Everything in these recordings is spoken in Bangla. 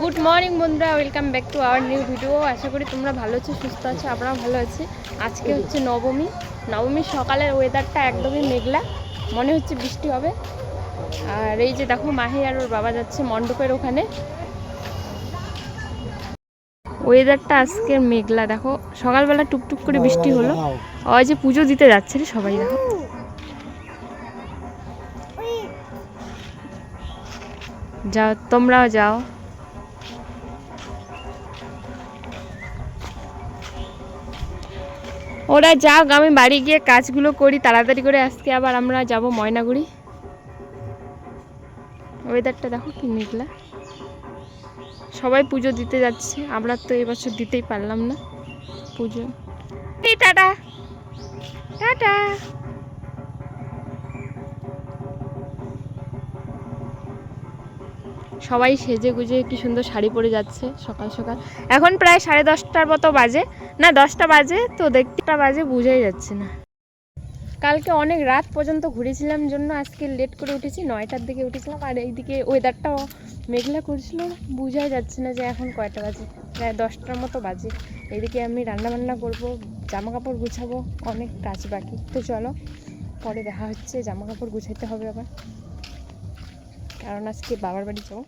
গুড মর্নিং বন্ধুরা, welcome back to our new video. আশা করি তোমরা ভালো আছো, সুস্থ আছো, আমরাও ভালো আছি। আজকে হচ্ছে নবমী। নবমীর সকালের ওয়েদারটা একদমই মেঘলা, মনে হচ্ছে বৃষ্টি হবে। আর এই যে দেখো, মাহি আর ওর বাবা যাচ্ছে মণ্ডপের ওখানে। ওয়েদারটা আজকে মেঘলা, দেখো। সকালবেলা টুকটুক করে বৃষ্টি হলো। ওই যে পুজো দিতে যাচ্ছে রে সবাই, দেখো। যাও, তোমরাও যাও। ওরা যাক, আমি বাড়ি গিয়ে কাজগুলো করি, তাড়াতাড়ি করে আজকে আবার আমরা যাব ময়নাগুড়ি। ওয়েদারটা দেখো কি মেঘলা। সবাই পুজো দিতে যাচ্ছে, আমরা তো এবছর দিতেই পারলাম না পুজো। টাটা। টাটা। সবাই সেজে গুজে কি সুন্দর শাড়ি পরে যাচ্ছে সকাল সকাল। এখন প্রায় সাড়ে দশটার মতো বাজে। না, দশটা বাজে, তো দেখতেটা বাজে, বুঝাই যাচ্ছে না। কালকে অনেক রাত পর্যন্ত ঘুরেছিলাম জন্য আজকে লেট করে উঠেছি, নয়টার দিকে উঠেছিলাম, আর এইদিকে ওয়েদারটাও মেঘলা করছিল, বোঝাই যাচ্ছে না যে এখন কয়টা বাজে। প্রায় দশটার মতো বাজে। এদিকে আমি রান্না বান্না করব জামা কাপড় গুছাবো, অনেক কাজ বাকি। তো চলো, পরে দেখা হচ্ছে জামা কাপড় গুছাইতে হবে আবার। কারণ আজকে বাবার বাড়ি যাব।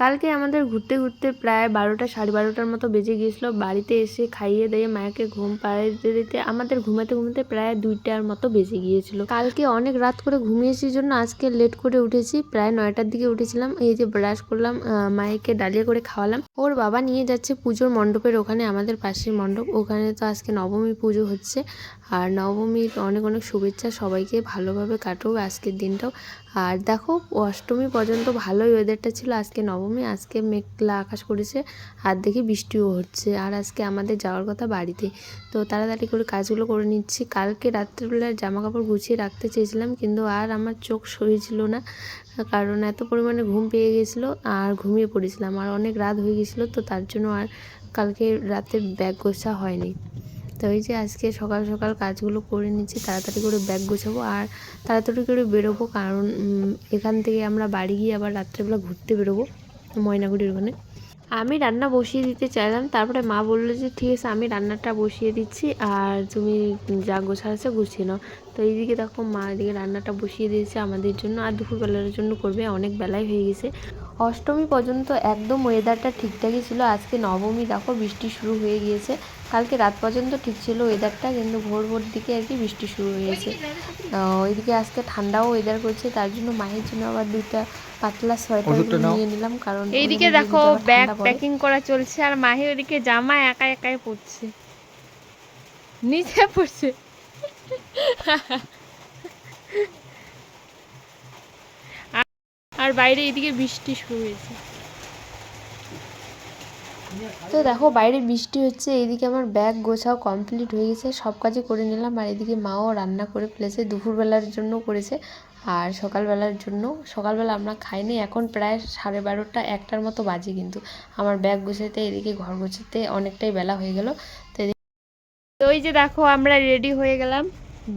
কালকে আমাদের ঘুরতে ঘুরতে প্রায় বারোটা, সাড়ে বারোটার মতো বেজে গিয়েছিল। বাড়িতে এসে খাইয়ে দিয়ে মায়াকে ঘুম পাড়াইতে দিতে আমাদের ঘুমাতে ঘুমাতে প্রায় দুইটার মতো বেজে গিয়েছিল। কালকে অনেক রাত করে ঘুমিয়েছি জন্য আজকে লেট করে উঠেছি। প্রায় নয়টার দিকে উঠেছিলাম। এই যে ব্রাশ করলাম মায়েকে ডালিয়া করে খাওয়ালাম। ওর বাবা নিয়ে যাচ্ছে পুজোর মণ্ডপের ওখানে, আমাদের পাশের মণ্ডপ। ওখানে তো আজকে নবমী পুজো হচ্ছে। আর নবমীর অনেক অনেক শুভেচ্ছা সবাইকে ভালোভাবে কাটুক আজকের দিনটাও। আর দেখো, অষ্টমী পর্যন্ত ভালোই ওয়েদারটা ছিল। আজকে নবমী, আজকে মেঘলা আকাশ করেছে আর দেখি বৃষ্টিও হচ্ছে। আর আজকে আমাদের যাওয়ার কথা বাড়িতে। তো তাড়াতাড়ি করে কাজগুলো করে নিচ্ছি। কালকে রাত্রেবেলায় জামা কাপড় গুছিয়ে রাখতে চেয়েছিলাম, কিন্তু আর আমার চোখ সইছিল না, কারণ এত পরিমাণে ঘুম পেয়ে গেছিল আর ঘুমিয়ে পড়েছিলাম। আর অনেক রাত হয়ে গেছিল, তো তার জন্য আর কালকে রাতে ব্যাগ গোছা হয়নি। তো এই যে আজকে সকাল সকাল কাজগুলো করে নিচ্ছি, তাড়াতাড়ি করে ব্যাগ গোছাবো আর তাড়াতাড়ি করে বেরোবো কারণ এখান থেকে আমরা বাড়ি গিয়ে আবার রাত্রেবেলা ঘুরতে বেরোবো ময়নাগুড়ির ওখানে। আমি রান্না বসিয়ে দিতে চাইলাম, তারপরে মা বলল যে ঠিক আছে আমি রান্নাটা বসিয়ে দিচ্ছি আর তুমি যা গোছা আছে গুছিয়ে নাও। তো এইদিকে দেখো মা এদিকে রান্নাটা বসিয়ে দিয়েছে আমাদের জন্য আর দুপুরবেলার জন্য করবে, অনেক বেলায় হয়ে গেছে। অষ্টমী পর্যন্ত একদম ওয়েদারটা ঠিকঠাকই ছিল, আজকে নবমী দেখো বৃষ্টি শুরু হয়ে গিয়েছে। কালকে রাত পর্যন্ত ঠিক ছিল ওয়েদারটা কিন্তু ভোর ভোর দিকে আর কি বৃষ্টি শুরু হয়েছে। ওইদিকে আজকে ঠান্ডাও ওয়েদার করছে তার জন্য মায়ের জন্য আবার দুইটা পাতলা সোয়েটার নিয়ে নিলাম কারণ এইদিকে দেখো ব্যাগ প্যাকিং করা চলছে আর মাহি ওইদিকে জামা একা একাই পড়ছে নিচে পড়ছে। আর বাইরে এদিকে বৃষ্টি শুরু হয়েছে। তো দেখো, বাইরে বৃষ্টি হচ্ছে, এইদিকে আমার ব্যাগ গোছাও কমপ্লিট হয়ে গেছে, সব কাজই করে নিলাম, আর এদিকে মাও রান্না করে ফেলেছে, দুপুরবেলার জন্য করেছে, আর সকালবেলার জন্য, সকালবেলা আমরা খাইনি, এখন প্রায় সাড়ে বারোটা, একটার মতো বাজে কিন্তু, আমার ব্যাগ গোছাতে এদিকে ঘর গোছাতে অনেকটাই বেলা হয়ে গেল, তো তো ওই যে দেখো, আমরা রেডি হয়ে গেলাম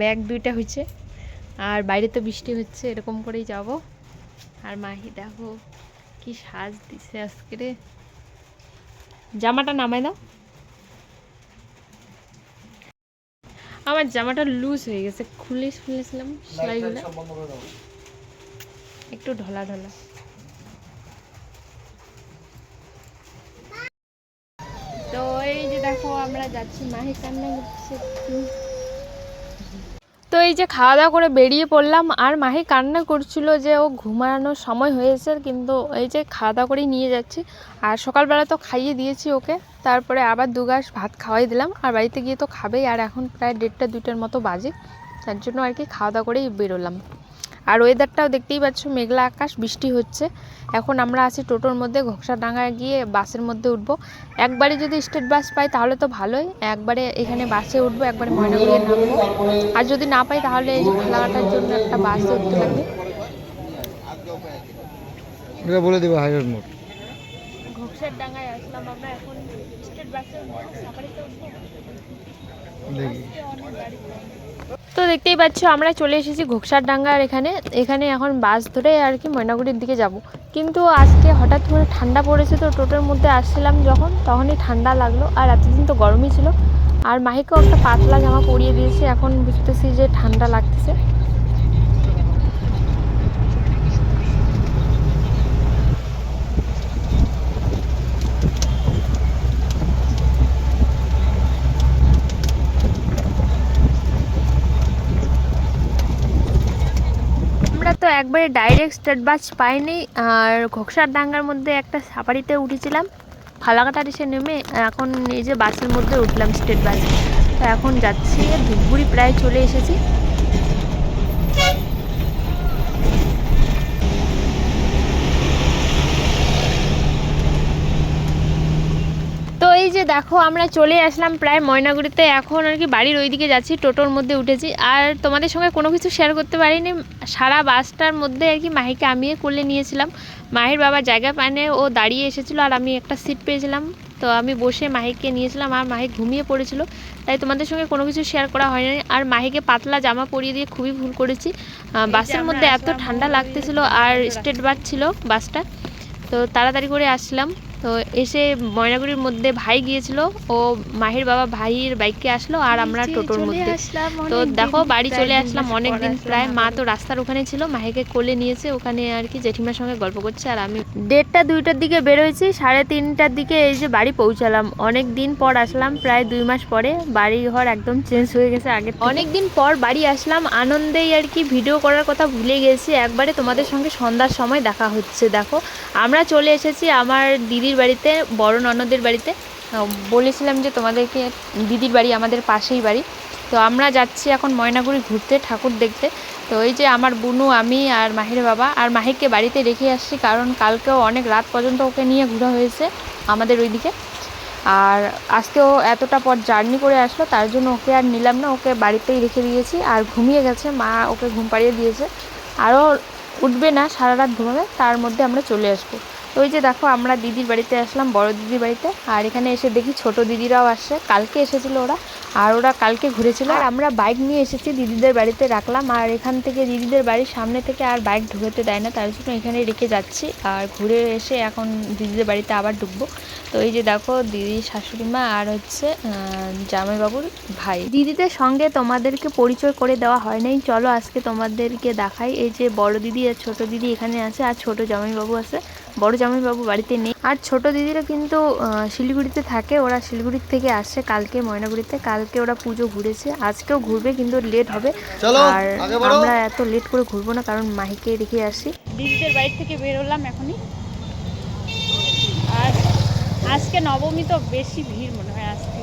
ব্যাগ দুইটা হয়েছে, আর বাইরে তো বৃষ্টি হচ্ছে, এরকম করেই যাব, আর মাহি দেখো, কি সাজ দিছে আজকে রে। জামাটা নামাই দাও। আমার জামাটা লুজ হয়ে গেছে খুলে খুলেছিলাম সেলাইগুলো। একটু ঢলা ঢলা। তো এই যে দেখো আমরা যাচ্ছি মাহি কান্না করছে। তো এই যে খাওয়া দাওয়া করে বেরিয়ে পড়লাম, আর মাহি কান্না করছিল যে ও ঘুমানোর সময় হয়েছে কিন্তু এই যে খাওয়া দাওয়া করেই নিয়ে যাচ্ছি। আর সকালবেলা তো খাইয়ে দিয়েছি ওকে, তারপরে আবার দু গাছ ভাত খাওয়াই দিলাম। আর বাড়িতে গিয়ে তো খাবেই, আর এখন প্রায় দেড়টা দুইটার মতো বাজে, তার জন্য আর কি খাওয়া দাওয়া করেই বেরোলাম। আর ওয়েদারটাও দেখতেই পাচ্ছ মেঘলা আকাশ বৃষ্টি হচ্ছে। এখন আমরা আছি টোটোর মধ্যে ঘোকসাডাঙ্গায় গিয়ে বাসের মধ্যে উঠবো। একবারে যদি স্টেট বাস পাই তাহলে তো ভালোই একবারে এখানে বাসে উঠবো একবারে ময়নাগুড়ি নামবো। আর যদি না পাই তাহলে এই যে ফালাকাটার জন্য একটা বাসে উঠতে লাগবে এটা বলে দেবো হাইরোড মোড় ঘোকসার ডাঙ্গায় আসলাম আমরা এখন স্টেট বাসে উঠবো সাফারিতে উঠবো। তো দেখতেই পাচ্ছ, আমরা চলে এসেছি ঘোকসার ডাঙ্গার এখানে। এখানে এখন বাস ধরে আর কি ময়নাগুড়ির দিকে যাব। কিন্তু আজকে হঠাৎ করে ঠান্ডা পড়েছে তো টোটোর মধ্যে আসছিলাম যখন, তখনই ঠান্ডা লাগল আর এতদিন তো গরমই ছিল। আর মাহিকেও একটা পাতলা জামা পরিয়ে দিয়েছে, এখন বুঝতেছি যে ঠান্ডা লাগতেছে আমরা তো একবারে ডাইরেক্ট স্টেট বাস পাইনি, আর ঘোকসার ডাঙ্গার মধ্যে একটা সাফারিতে উঠেছিলাম। ফালাকাটার এসে নেমে, এখন এই যে বাসের মধ্যে উঠলাম স্টেট বাস তো এখন যাচ্ছি, ধূপগুড়ি প্রায় চলে এসেছি তো এই যে দেখো আমরা চলে আসলাম প্রায় ময়নাগুড়িতে। এখন আর কি বাড়ির ওইদিকে যাচ্ছি টোটোর মধ্যে উঠেছি। আর তোমাদের সঙ্গে কোনো কিছু শেয়ার করতে পারিনি। সারা বাসটার মধ্যে আর কি মাহিকে আমিয়ে কোলে নিয়েছিলাম। মাহির বাবা জায়গা পানে ও দাঁড়িয়ে এসেছিল আর আমি একটা সিট পেয়েছিলাম। তো আমি বসে মাহিকে নিয়েছিলাম আর মাহি ঘুমিয়ে পড়েছিল। তাই তোমাদের সঙ্গে কোনো কিছু শেয়ার করা হয়নি। আর মাহিকে পাতলা জামা পরিয়ে দিয়ে খুবই ভুল করেছি। বাসের মধ্যে এত ঠান্ডা লাগতেছিল আর স্টেট বাস ছিল বাসটা তো তাড়াতাড়ি করে আসলাম। তো এসে ময়নাগুড়ির মধ্যে ভাই গিয়েছিল ও মাহির বাবা ভাইয়ের বাইকে আসলো আর আমরা টোটোর মধ্যে। তো দেখো বাড়ি চলে আসলাম অনেক দিন প্রায়। মা তো রাস্তার ওখানে ছিল মাহিকে কোলে নিয়েছে ওখানে আর কি জেঠিমার সঙ্গে গল্প করছে আর আমি দেড়টা দুইটার দিকে বেরোয়েছি সাড়ে তিনটার দিকে এই যে বাড়ি পৌঁছালাম। অনেক দিন পর আসলাম প্রায় দুই মাস পরে। বাড়ি ঘর একদম চেঞ্জ হয়ে গেছে আগে অনেক দিন পর বাড়ি আসলাম আনন্দেই আর কি ভিডিও করার কথা ভুলে গেছি। একবারে তোমাদের সঙ্গে সন্ধ্যার সময় দেখা হচ্ছে দেখো। আমরা চলে এসেছি আমার দিদির বাড়িতে, বড় ননদের বাড়িতে বলেছিলাম যে তোমাদেরকে দিদির বাড়ি আমাদের পাশেই বাড়ি। তো আমরা যাচ্ছি এখন ময়নাগুড়ি ঘুরতে, ঠাকুর দেখতে। তো এই যে আমার বুনু, আমি আর মাহির বাবা, আর মাহিককে বাড়িতে রেখে আসছি কারণ কালকেও অনেক রাত পর্যন্ত ওকে নিয়ে ঘোরা হয়েছে আমাদের ওইদিকে। আর আজকেও এতটা পর জার্নি করে আসলো, তার জন্য ওকে আর নিলাম না, ওকে বাড়িতেই রেখে দিয়েছি। আর ঘুমিয়ে গেছে, মা ওকে ঘুম পাড়িয়ে দিয়েছে। আরও উঠবে না সারা রাত ঘুমাবে, তার মধ্যে আমরা চলে আসব। ওই যে দেখো, আমরা দিদির বাড়িতে আসলাম, বড় দিদির বাড়িতে। আর এখানে এসে দেখি ছোট দিদিরাও আসছে। কালকে এসেছিল ওরা, আর ওরা কালকে ঘুরেছিল। আর আমরা বাইক নিয়ে এসেছি, দিদিদের বাড়িতে রাখলাম। আর এখান থেকে দিদিদের বাড়ির সামনে থেকে আর বাইক ঢুকতে দেয় না, তার জন্য এখানে রেখে যাচ্ছি। আর ঘুরে এসে এখন দিদিদের বাড়িতে আবার ঢুকবো। তো এই যে দেখো দিদি শাশুড়ি মা আর হচ্ছে আহ, জামাইবাবুর ভাই। দিদিদের সঙ্গে তোমাদেরকে পরিচয় করে দেওয়া হয় নাই। চলো আজকে তোমাদেরকে দেখাই। এই যে বড় দিদি আর ছোট দিদি এখানে আছে আর ছোট জামাইবাবু আছে। বড় জামাইবাবু বাড়িতে নেই। আর ছোট দিদিরা কিন্তু আহ, শিলিগুড়িতে থাকে। ওরা শিলিগুড়ির থেকে আসছে কালকে ময়নাগুড়িতে। কালকে ওরা পুজো ঘুরেছে। আজকেও ঘুরবে কিন্তু লেট হবে। আর আমরা এত লেট করে ঘুরবো না কারণ মাহিকে রেখে আসি। দিদিদের বাড়ি থেকে বেরোলাম এখনই। আজকে নবমী তো বেশি ভিড় মনে হয় আজকে।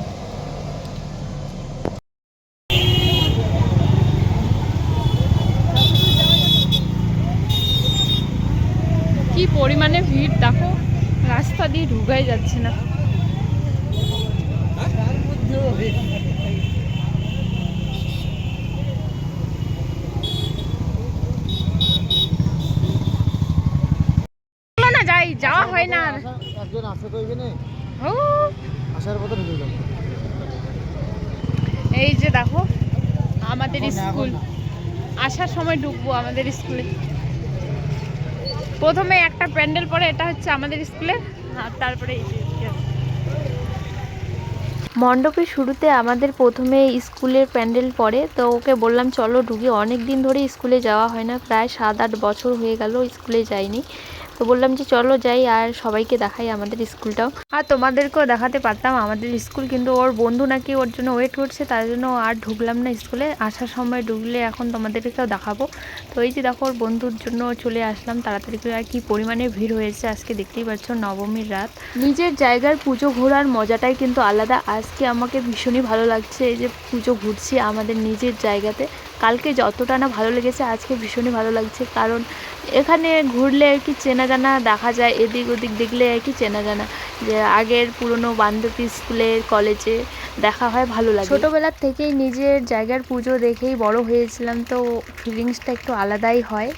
কি পরিমাণে ভিড়, দেখো, রাস্তা দিয়ে ঢুকাই যাচ্ছে না। যাই, যাওয়া হয় না আসে তো এখানে? আসার গেল। এই যে দেখো আমাদের স্কুল। আসার সময় ঢুকবো আমাদের স্কুলে। প্রথমে একটা প্যান্ডেল পরে এটা হচ্ছে আমাদের স্কুলে আর তারপরে এই যে এটা। মণ্ডপের শুরুতে আমাদের প্রথমে স্কুলের প্যান্ডেল পড়ে তো ওকে বললাম চলো ঢুকি। অনেক দিন ধরে স্কুলে যাওয়া হয় না প্রায় সাত আট বছর হয়ে গেল স্কুলে যাইনি। তো বললাম যে চলো যাই আর সবাইকে দেখাই আমাদের স্কুলটাও। আর তোমাদেরকেও দেখাতে পারতাম, আমাদের স্কুল কিন্তু ওর বন্ধু নাকি ওর জন্য ওয়েট করছে, তার জন্য আর ঢুকলাম না স্কুলে। আসার সময় ঢুকলে এখন তোমাদেরকেও দেখাবো। তো এই যে দেখো, ওর বন্ধুর জন্য চলে আসলাম, তাড়াতাড়ি করে আর কি পরিমাণে ভিড় হয়েছে আজকে দেখতেই পাচ্ছ নবমীর রাত। নিজের জায়গার পুজো ঘোরার মজাটাই কিন্তু আলাদা। আজকে আমাকে ভীষণই ভালো লাগছে এই যে পুজো ঘুরছি আমাদের নিজের জায়গাতে। কালকে যতটা না ভালো লেগেছে আজকে ভীষণই ভালো লাগছে। কারণ এখানে ঘুরলে আর কি চেনা জানা দেখা যায় এদিক ওদিক দেখলে আর কি চেনা জানা যে আগের পুরনো বান্ধবী স্কুলের কলেজে দেখা হয় ভালো লাগে। ছোটোবেলার থেকেই নিজের জায়গার পুজো দেখেই বড় হয়েছিলাম তো ফিলিংসটা একটু আলাদাই হয়।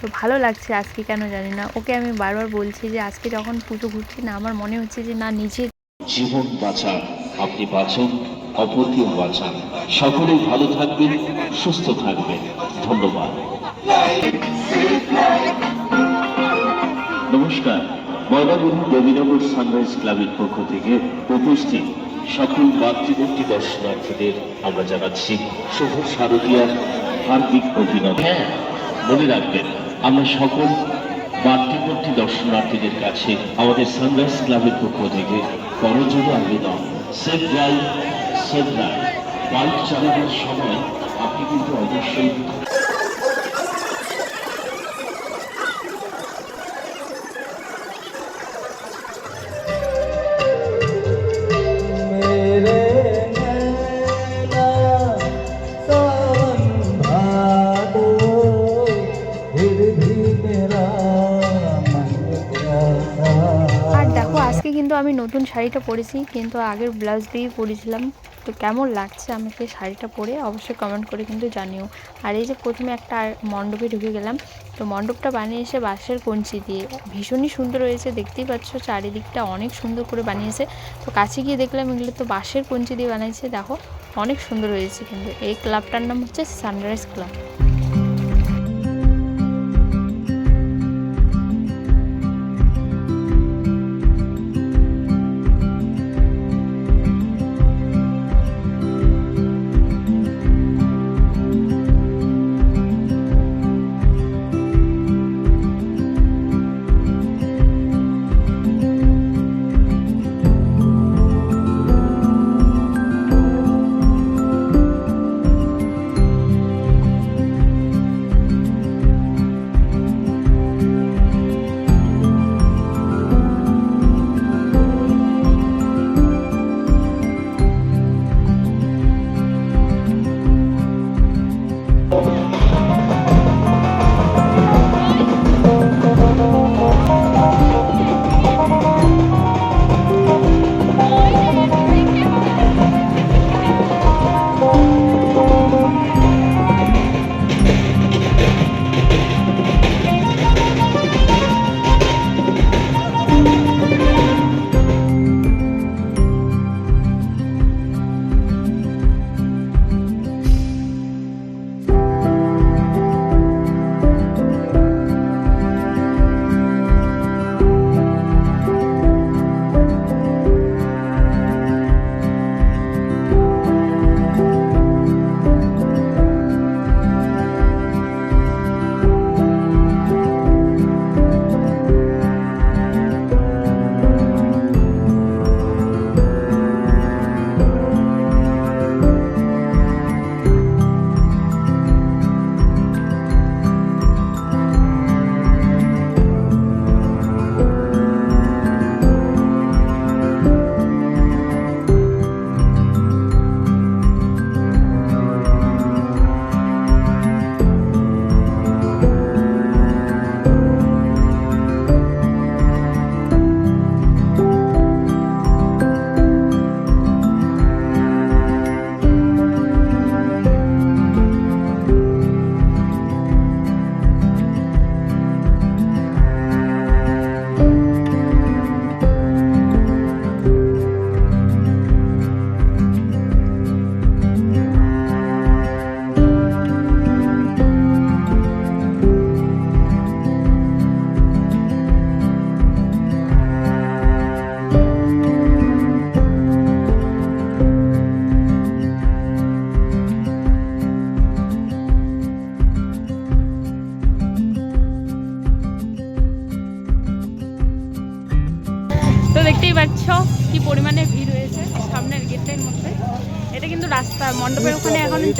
তো ভালো লাগছে আজকে কেন জানি না। ওকে আমি বারবার বলছি যে আজকে যখন পুজো ঘুরছি না আমার মনে হচ্ছে যে না নিজের জীবন বাঁচান। আপনি বাঁচুন। অপরকেও বাঁচান সকলেই ভালো থাকবেন, সুস্থ থাকবেন। ধন্যবাদ। নমস্কার। ময়নাগুড়ি রবীনগর সানরাইজ ক্লাবের পক্ষ থেকে উপস্থিত সকল মাতৃমূর্তি দর্শনার্থীদের আমরা জানাচ্ছি শুভ শারদীয়ার হার্দিক অভিনন্দন। হ্যাঁ মনে রাখবেন, আমরা সকল মাতৃমূর্তি দর্শনার্থীদের কাছে আমাদের সানরাইজ ক্লাবের পক্ষ থেকে করজোড়ো আবেদন। সেফ ড্রাইভ সেজদা বাইক চালানোর সময় আপনি কিন্তু অবশ্যই আর দেখো আজকে কিন্তু আমি নতুন শাড়িটা পরেছি কিন্তু আগের ব্লাউজ দিয়েই পরেছিলাম। তো কেমন লাগছে আমাকে শাড়িটা পরে অবশ্যই কমেন্ট করে কিন্তু জানিও। আর এই যে প্রথমে একটা মণ্ডপে ঢুকে গেলাম, তো মণ্ডপটা বানিয়েছে বাঁশের কঞ্চি দিয়ে ভীষণই সুন্দর হয়েছে, দেখতেই পাচ্ছ চারিদিকটা অনেক সুন্দর করে বানিয়েছে। তো কাছে গিয়ে দেখলাম এগুলো তো বাঁশের কঞ্চি দিয়ে বানিয়েছে দেখো অনেক সুন্দর হয়েছে কিন্তু। এই ক্লাবটার নাম হচ্ছে সানরাইজ ক্লাব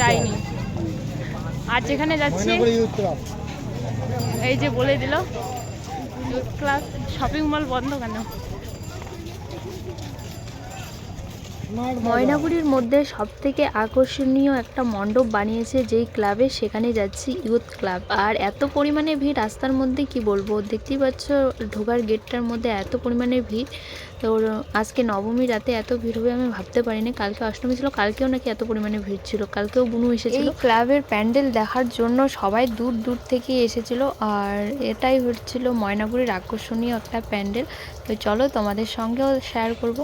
যায়নি আর যেখানে যাচ্ছি। এই যে বলে দিল। ইউথ ক্লাব শপিং মল বন্ধ কেন? ময়নাগুড়ির মধ্যে সব থেকে আকর্ষণীয় একটা মণ্ডপ বানিয়েছে যেই ক্লাবে সেখানে যাচ্ছি ইউথ ক্লাব। আর এত পরিমাণে ভিড়, রাস্তার মধ্যে কি বলব? দেখতেই পাচ্ছ, ঢোকার গেটটার মধ্যে এত পরিমাণে ভিড়। তো আজকে নবমী রাতে এত ভিড় হবে আমি ভাবতে পারিনি। কালকে অষ্টমী ছিল, কালকেও নাকি এত পরিমাণে ভিড় ছিল। কালকেও বুনু এসেছিল। ক্লাবের প্যান্ডেল দেখার জন্য সবাই দূর দূর থেকে এসেছিল। আর এটাই হচ্ছিল ময়নাগুড়ির আকর্ষণীয় একটা প্যান্ডেল। তো চলো তোমাদের সঙ্গেও শেয়ার করব।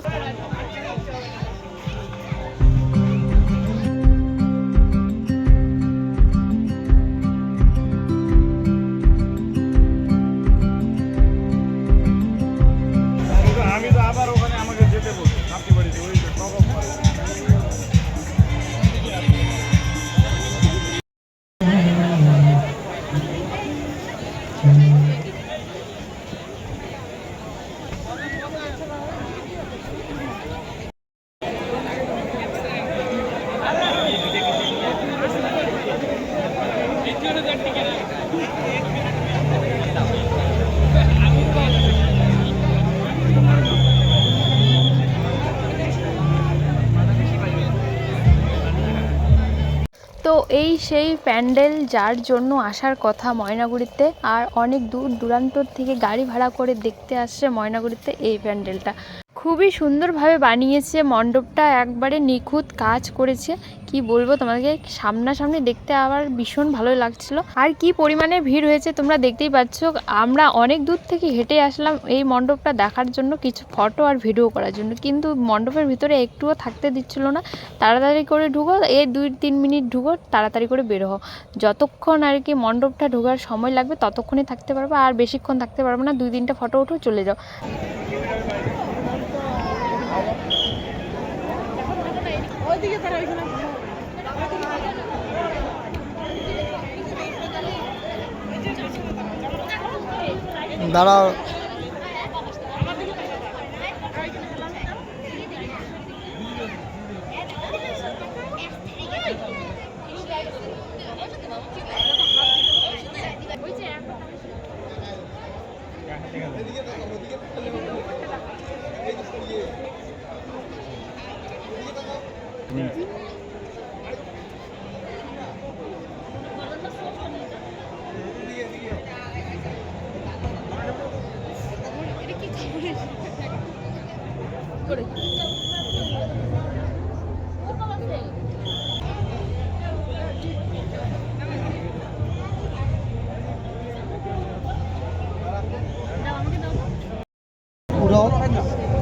সেই প্যান্ডেল যার জন্য আসার কথা ময়নাগুড়িতে আর অনেক দূর দূরান্ত থেকে গাড়ি ভাড়া করে দেখতে আসছে ময়নাগুড়িতে এই প্যান্ডেলটা। খুবই সুন্দরভাবে বানিয়েছে মণ্ডপটা, একবারে নিখুঁত কাজ করেছে। কি বলব তোমাদেরকে? সামনাসামনি দেখতে আবার ভীষণ ভালো লাগছিল। আর কি পরিমাণে ভিড় হয়েছে তোমরা দেখতেই পাচ্ছ। আমরা অনেক দূর থেকে হেঁটে আসলাম এই মণ্ডপটা দেখার জন্য, কিছু ফটো আর ভিডিও করার জন্য। কিন্তু মণ্ডপের ভিতরে একটুও থাকতে দিচ্ছিল না। তাড়াতাড়ি করে ঢুকো, এই দুই তিন মিনিট ঢুকো, তাড়াতাড়ি করে বের যতক্ষণ আর কি মণ্ডপটা ঢোকার সময় লাগবে, ততক্ষণই থাকতে পারবে। আর বেশিক্ষণ থাকতে পারবে না, দুই তিনটা ফটো উঠো, চলে যাও। দাঁড়াও।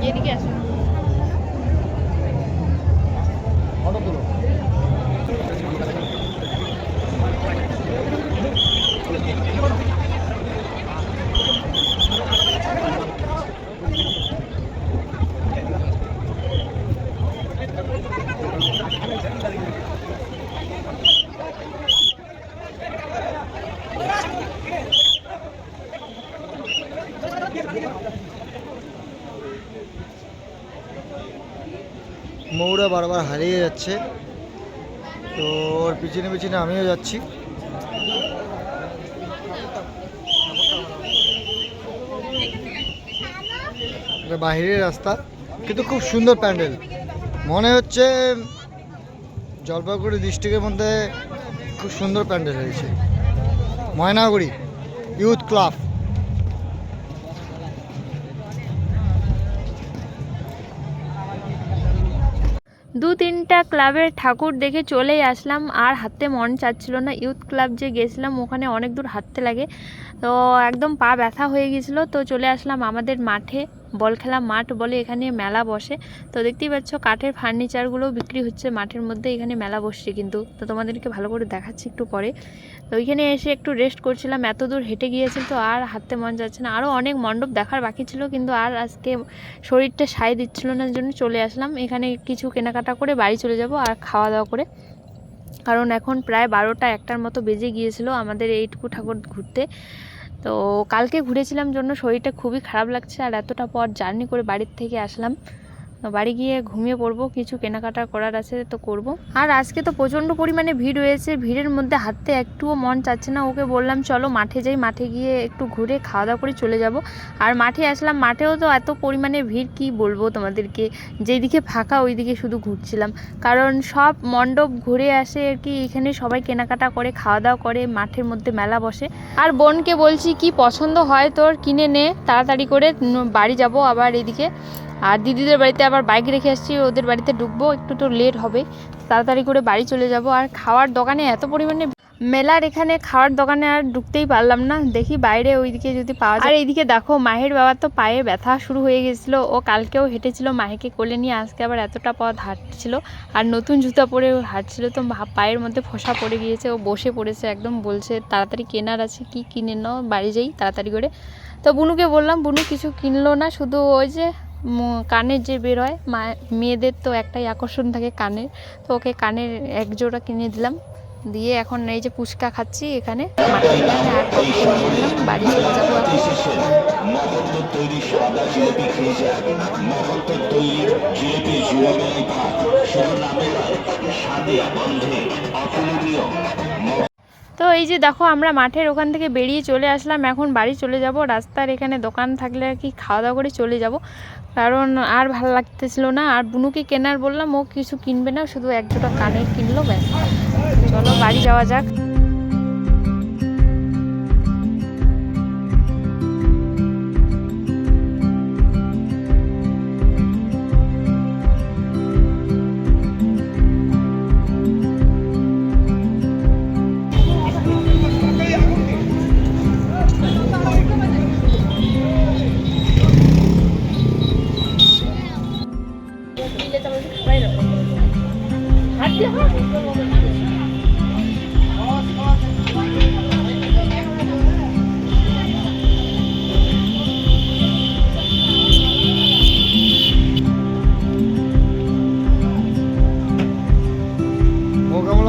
এদিকে আসো ফটো তুলো মৌরা বারবার হারিয়ে যাচ্ছে তো ওর পিছনে পিছনে আমিও যাচ্ছি। এটা বাহিরের রাস্তা, কিন্তু খুব সুন্দর প্যান্ডেল। মনে হচ্ছে জলপাইগুড়ি ডিস্ট্রিক্টের মধ্যে খুব সুন্দর প্যান্ডেল হয়েছে। Maynaguri, youth club. তিনটা ক্লাবের ঠাকুর দেখে চলেই আসলাম। আর হাঁটতে মন চাচ্ছিল না। ইউথ ক্লাব যে গেছিলাম, ওখানে অনেক দূর হাঁটতে লাগে। তো একদম পা ব্যথা হয়ে গেছিল। তো চলে আসলাম আমাদের মাঠে। বল খেলা মাঠ বলে এখানে মেলা বসে। তো দেখতেই পাচ্ছ কাঠের ফার্নিচারগুলোও বিক্রি হচ্ছে মাঠের মধ্যে, এখানে মেলা বসছে কিন্তু। তো তোমাদেরকে ভালো করে দেখাচ্ছি একটু পরে। তো ওইখানে এসে একটু রেস্ট করছিলাম, এত দূর হেঁটে গিয়েছিল তো আর হাঁটতে মন যাচ্ছে না। আরও অনেক মণ্ডপ দেখার বাকি ছিল কিন্তু আর আজকে শরীরটা সায় দিচ্ছিল না জন্য চলে আসলাম। এখানে কিছু কেনাকাটা করে বাড়ি চলে যাব আর খাওয়া দাওয়া করে। কারণ এখন প্রায় বারোটা একটার মতো বেজে গিয়েছিল আমাদের এইটুকু ঠাকুর ঘুরতে। তো কালকে ঘুরেছিলাম জন্য শরীরটা খুবই খারাপ লাগছে আর এতটা পর জার্নি করে বাড়ির থেকে আসলাম। বাড়ি গিয়ে ঘুমিয়ে পড়ব, কিছু কেনাকাটা করার আছে তো করব। আর আজকে তো প্রচণ্ড পরিমাণে ভিড় হয়েছে ভিড়ের মধ্যে হাঁটতে একটুও মন চাচ্ছে না। ওকে বললাম, চলো মাঠে যাই, মাঠে গিয়ে একটু ঘুরে খাওয়া দাওয়া করে চলে যাব। আর মাঠে আসলাম, মাঠেও তো এত পরিমাণে ভিড়, কি বলব তোমাদেরকে? যেদিকে ফাঁকা, ওইদিকে শুধু ঘুরছিলাম। কারণ সব মণ্ডপ ঘুরে আসে আর কি, এখানে সবাই কেনাকাটা করে, খাওয়া দাওয়া করে, মাঠের মধ্যে মেলা বসে। আর বোনকে বলছি, কি পছন্দ হয় তোর? কিনে নে, তাড়াতাড়ি করে বাড়ি যাব আবার এদিকে। আর দিদিদের বাড়িতে আবার বাইক রেখে আসছি, ওদের বাড়িতে ঢুকবো, একটু তো লেট হবে। তাড়াতাড়ি করে বাড়ি চলে যাব। আর খাওয়ার দোকানে এত পরিমাণে মেলার এখানে খাওয়ার দোকানে আর ঢুকতেই পারলাম না। দেখি বাইরে ওইদিকে যদি পাওয়া যায়। আর এইদিকে দেখো, মাহের বাবার তো পায়ে ব্যথা শুরু হয়ে গেছিল। ও কালকেও হেঁটেছিল মাহেকে কোলে নিয়ে, আজকে আবার এতটা পথ হাঁটছিল। আর নতুন জুতা পরে হাঁটছিল, তো পায়ের মধ্যে ফসা পড়ে গিয়েছে। ও বসে পড়েছে একদম, বলছে, তাড়াতাড়ি কেনার আছে, কি কিনে নাও, বাড়ি যাই, তাড়াতাড়ি করে। তো বুনুকে বললাম, বুনু কিছু কিনলো না, শুধু ওই যে কানের যে বের হয় মা, মেয়েদের তো একটাই আকর্ষণ থাকে কানের। তো ওকে কানের এক জোড়া কিনে দিলাম। দিয়ে এখন এই যে ফুচকা খাচ্ছি এখানে। বাড়ি চলে যাব তো এই যে দেখো, আমরা মাঠের ওখান থেকে বেরিয়ে চলে আসলাম। এখন বাড়ি চলে যাব। রাস্তার এখানে দোকান থাকলে আর কি খাওয়া দাওয়া করে চলে যাব। কারণ আর ভালো লাগতেছিল না। আর বুনুকে কেনার বললাম, ও কিছু কিনবে না, শুধু এক দুটো কানের কিনলো, ব্যাস। চলো, বাড়ি যাওয়া যাক।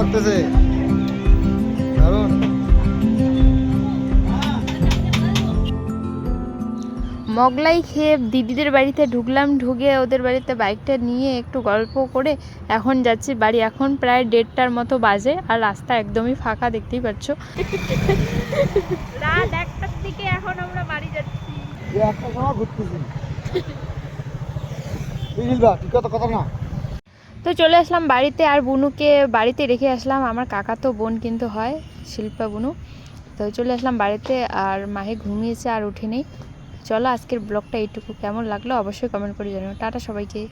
লাগতেছে দারুণ। মগলাই খেয়ে দিদিদের বাড়িতে ঢুকলাম ঢুকে ওদের বাড়িতে বাইকটা নিয়ে একটু গল্প করে এখন যাচ্ছি বাড়ি। এখন প্রায় দেড়টার মতো বাজে আর রাস্তা একদমই ফাঁকা দেখতেই পাচ্ছ। রাত একটার দিকে এখন আমরা বাড়ি যাচ্ছি। একটা সময় ঘুরতেছি কথা না। তো চলে আসলাম বাড়িতে আর বুনুকে বাড়িতে রেখে আসলাম। আমার কাকা তো বোন কিন্তু হয়, শিল্পা বুনু। তো চলে আসলাম বাড়িতে আর মাহে ঘুমিয়েছে আর উঠে নেই চলো আজকের ব্লগটা এইটুকু। কেমন লাগল অবশ্যই কমেন্ট করে জানিও। টাটা সবাইকে।